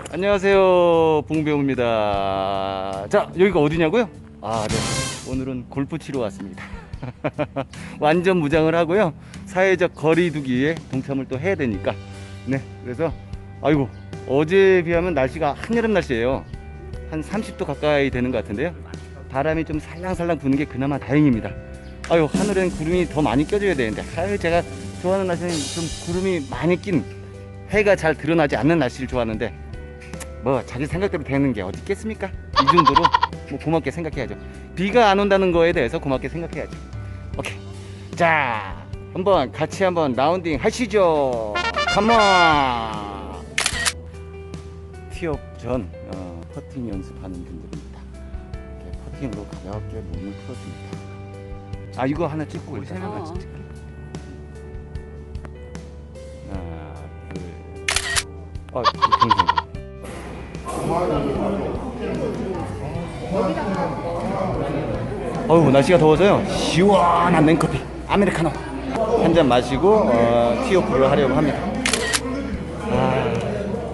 안녕하세요 봉배우입니다. 자 여기가 어디냐고요? 아 네. 오늘은 골프 치러 왔습니다. 완전 무장을 하고요. 사회적 거리두기에 동참을 또 해야 되니까. 네 그래서 아이고 어제에 비하면 날씨가 한여름 날씨예요. 한 30도 가까이 되는 것 같은데요. 바람이 좀 살랑살랑 부는 게 그나마 다행입니다. 아유 하늘엔 구름이 더 많이 껴줘야 되는데. 아유 제가 좋아하는 날씨는 좀 구름이 많이 낀 해가 잘 드러나지 않는 날씨를 좋아하는데 뭐 자기 생각 대로 되는 게 어디 있겠습니까? 이 정도로 뭐 고맙게 생각해야죠. 비가 안 온다는 거에 대해서 고맙게 생각해야죠. 오케이. 자, 한번 같이 한번 라운딩 하시죠. 컴온. 티업 전 어, 퍼팅 연습하는 분들입니다. 이렇게 퍼팅으로 가볍게 몸을 풀어줍니다. 아 이거 하나 찍고 우리 세명 같이 어. 찍게. 하나, 둘. 아, 동생. 어우 날씨가 더워서요. 시원한 냉커피. 아메리카노. 한 잔 마시고 어, 티오프를 하려고 합니다. 아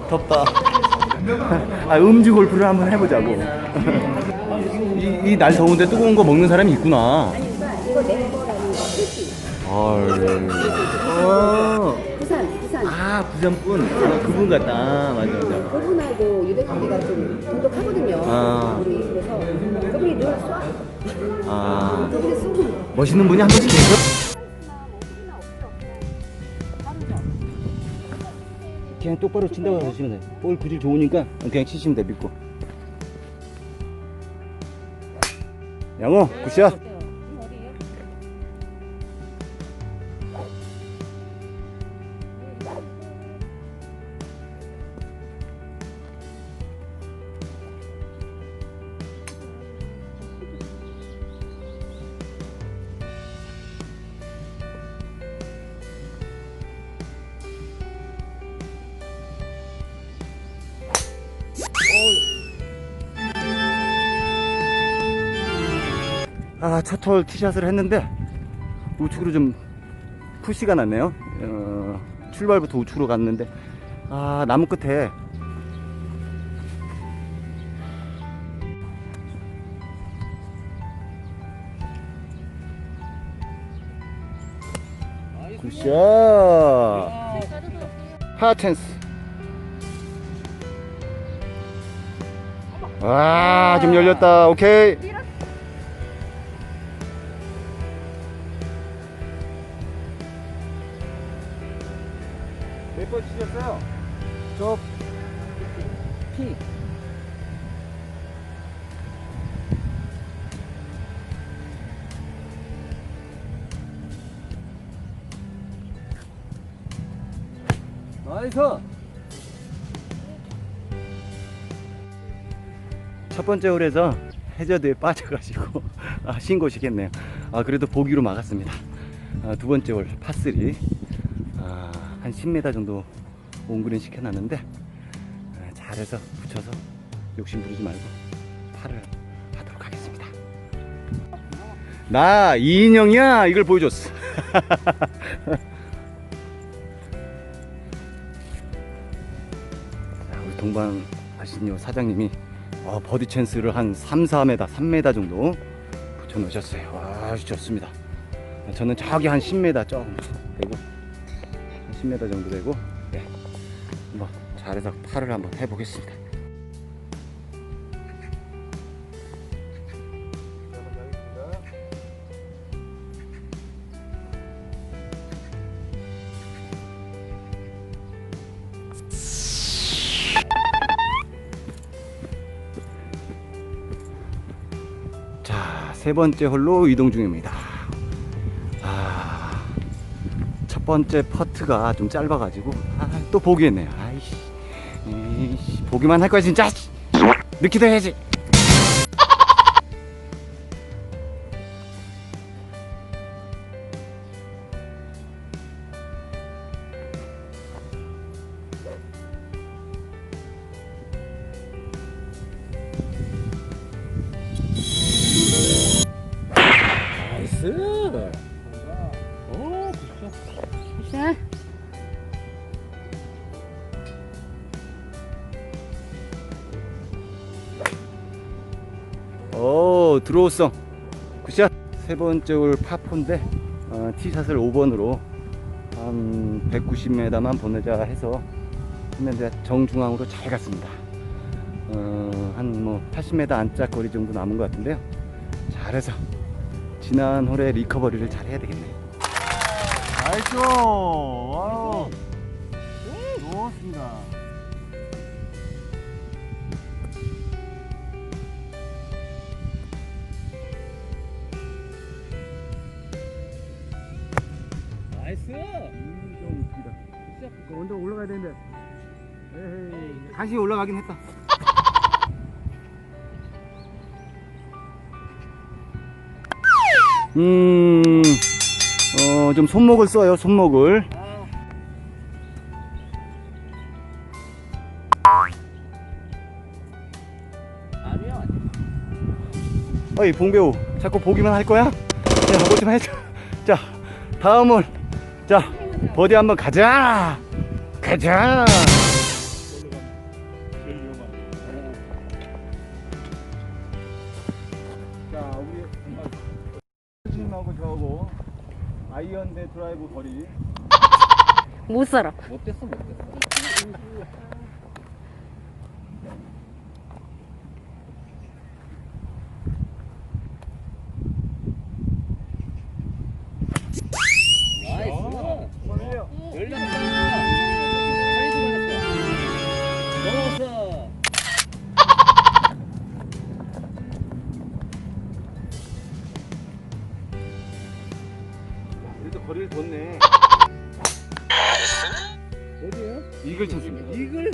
덥다. 아 음주 골프를 한번 해보자고. 이 날 더운데 뜨거운 거 먹는 사람이 있구나. 헐. 어. 부산. 아 부산분 아, 그분 같다 맞아 맞아 그분하고 유대관계가 좀 돈독하거든요. 아. 우리 그래서 그분이 늘 쏴. 아 그분이 쏘고. 멋있는 분이 한 분씩 계세요? 그냥 똑바로 친다고 하시면 돼요. 볼 구질 좋으니까 그냥 치시면 돼, 믿고. 양호, 굿샷. 아, 첫홀 티샷을 했는데 우측으로 좀 푸시가 났네요. 어, 출발부터 우측으로 갔는데 아, 나무 끝에 굿샷 하 찬스 와, 좀 열렸다. 오케이. 저 P. 나이스. 첫 번째 홀에서 해저드에 빠져가지고 아, 신고시겠네요. 아 그래도 보기로 막았습니다. 아, 두 번째 홀 파3 아, 한 10m 정도 옹그린 시켜놨는데 아, 잘해서 붙여서 욕심 부리지 말고 팔을 하도록 하겠습니다. 나 이인영이야 이걸 보여줬어. 자, 우리 동반 아시니오 사장님이 어, 버디 찬스를 한 3, 4m, 3m 정도 붙여 놓으셨어요. 와, 좋습니다. 저는 저기 한 10m 조금 되고, 한 10m 정도 되고, 네. 한번 잘해서 팔을 한번 해보겠습니다. 자, 세 번째 홀로 이동 중입니다. 아, 첫 번째 퍼트가 좀 짧아가지고, 아, 또 보기했네요. 보기만 할 거야, 진짜! 씨. 늦기도 해야지! 나이스! 오 들어왔어. 굿샷. 세 번째 홀 파포인데 어, 티샷을 5번으로 한 190m만 보내자 해서 했는데 정중앙으로 잘 갔습니다. 어, 한뭐 80m 안짝 거리 정도 남은 것 같은데요. 잘해서 지난 홀에 리커버리를 잘 해야 되겠네 나이스 와우! 좋습니다 나이스. 좀 길다 언더 올라가야 되는데 에헤이 다시 올라가긴 했다 음, 어, 좀 손목을 써요, 손목을. 아니야. 어이, 봉배우, 자꾸 보기만 할 거야? 야, 뭐좀 해줘. 자, 다음은, 자, 버디 한번 가자! 가자! 자, 우리, 팀하고 저하고, 아이언 대 드라이브 거리. 못 살아. 못 됐어 못 됐어. 넘어갔어. 그래도 거리를 뒀네. 어디요? 이글 쳤습니다. 이글?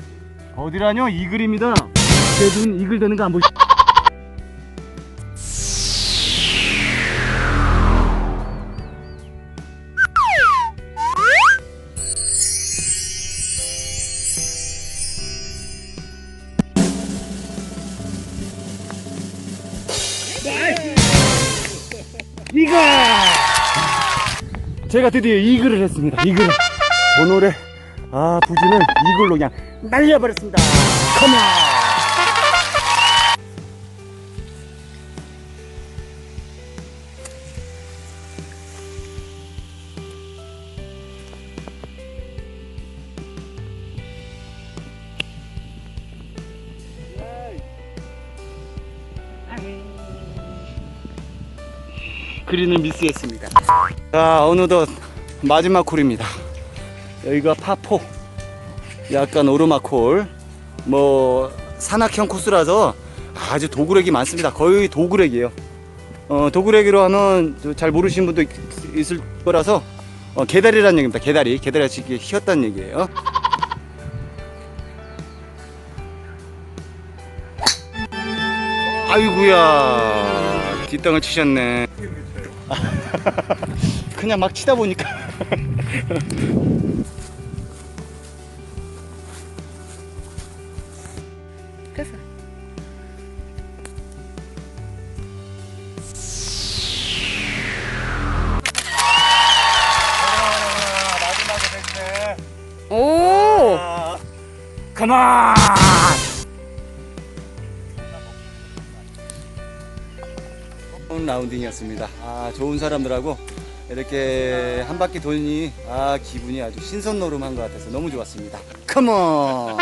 어디라뇨? 이글입니다. 제 눈 이글 되는 거 안 보시? 이글! 제가 드디어 이글을 했습니다. 이글. 오늘의 아 부지는 이글로 그냥 날려버렸습니다. 컴온. 그린을 미스했습니다. 자 어느덧 마지막 콜입니다. 여기가 파포. 약간 오르막 홀. 뭐 산악형 코스라서 아주 도구렉이 많습니다. 거의 도구렉이에요. 어, 도구렉이로 하면 저잘 모르시는 분도 있, 있을 거라서 어, 개다리라는 얘기입니다. 개다리. 개다리가 이렇게 휘었다는 얘기예요. 아이구야. 뒷땅을 치셨네 그냥 막 치다 보니까 됐어. 마지막에 됐네 오! 컴온! 좋은 라운딩이었습니다. 아, 좋은 사람들하고 이렇게 한 바퀴 돌니 아, 기분이 아주 신선노름한 것 같아서 너무 좋았습니다. 컴온!